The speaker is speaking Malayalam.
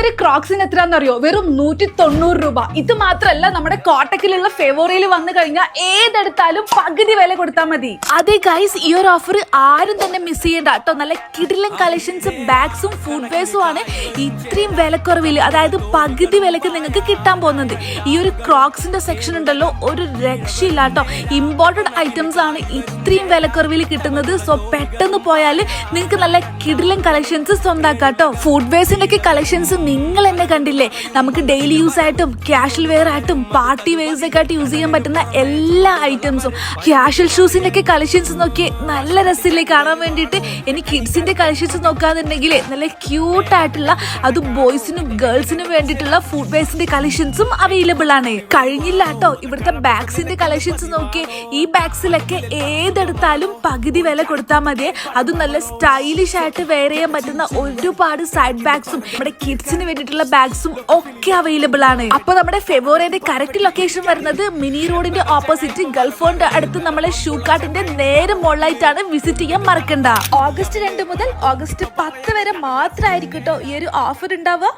ഒരു ക്രോക്സിന് എത്രയാണെന്നറിയോ? വെറും നൂറ്റി തൊണ്ണൂറ് രൂപ. ഇത് മാത്രമല്ല നമ്മുടെ കോട്ടക്കിലുള്ള ഫെവോറിയിൽ വന്നു കഴിഞ്ഞാൽ ഏതെടുത്താലും പകുതി വില കൊടുത്താൽ മതി. അതെ ഗൈസ് ഈ ഒരു ഓഫർ ആരും തന്നെ മിസ് ചെയ്യണ്ട കേട്ടോ. നല്ല കിടിലൻ കളക്ഷൻസ് ബാഗ്സും ഫുഡ് വെയർസും ആണ് ഇത്രയും വിലക്കുറവിൽ അതായത് പകുതി വിലക്ക് നിങ്ങൾക്ക് കിട്ടാൻ പോകുന്നത്. ഈ ഒരു ക്രോക്സിന്റെ സെക്ഷൻ ഉണ്ടല്ലോ ഒരു രക്ഷയില്ല കേട്ടോ. ഇമ്പോർട്ടഡ് ഐറ്റംസ് ആണ് ഇത്രയും വിലക്കുറവിൽ കിട്ടുന്നത്. സോ പെട്ടെന്ന് പോയാൽ നിങ്ങൾക്ക് നല്ല കിടിലൻ കളക്ഷൻസ് സ്വന്താക്കാം കേട്ടോ. ഫുഡ് വെയർസിന്റെ ഒക്കെ കളക്ഷൻസ് നിങ്ങൾ എന്നെ കണ്ടില്ലേ? നമുക്ക് ഡെയിലി യൂസ് ആയിട്ടും ക്യാഷ്വൽ വെയർ ആയിട്ടും പാർട്ടി വെയർസ് ഒക്കെ ആയിട്ട് യൂസ് ചെയ്യാൻ പറ്റുന്ന എല്ലാ ഐറ്റംസും ക്യാഷ്വൽ ഷൂസിന്റെ ഒക്കെ കളക്ഷൻസ് നോക്കി നല്ല രസമില്ലേ കാണാൻ വേണ്ടിയിട്ട്? ഇനി കിഡ്സിന്റെ കളക്ഷൻസ് നോക്കാന്നുണ്ടെങ്കിൽ നല്ല ക്യൂട്ട് ആയിട്ടുള്ള അത് ബോയ്സിനും ഗേൾസിനും വേണ്ടിയിട്ടുള്ള ഫുഡ് വെയർസിന്റെ കളക്ഷൻസും അവൈലബിൾ ആണ്. കഴിഞ്ഞില്ല കേട്ടോ ഇവിടുത്തെ ബാഗ്സിന്റെ കളക്ഷൻസ് നോക്കി ഈ ബാഗ്സിലൊക്കെ ഏതെടുത്താലും പകുതി വില കൊടുത്താൽ മതി അതും നല്ല സ്റ്റൈലിഷ് ആയിട്ട് വെയർ ചെയ്യാൻ പറ്റുന്ന ഒരുപാട് സൈഡ് ബാഗ്സും നമ്മുടെ കിഡ്സിന് വേണ്ടിയിട്ടുള്ള ബാഗ്സും ഒക്കെ അവൈലബിൾ ആണ്. അപ്പൊ നമ്മുടെ ഫെബ്രുവരിന്റെ കറക്റ്റ് ലൊക്കേഷൻ വരുന്നത് മിനി റോഡിന്റെ ഓപ്പോസിറ്റ് ഗൾഫോണിന്റെ അടുത്ത് നമ്മളെ ഷൂക്കാട്ടിന്റെ നേരെ മുകളിലായിട്ടാണ് വിസിറ്റ് ചെയ്യാൻ മറക്കണ്ട. ഓഗസ്റ്റ് രണ്ട് മുതൽ ഓഗസ്റ്റ് പത്ത് വരെ മാത്രമായിരിക്കും കേട്ടോ ഈ ഒരു ഓഫർ ഉണ്ടാവുക.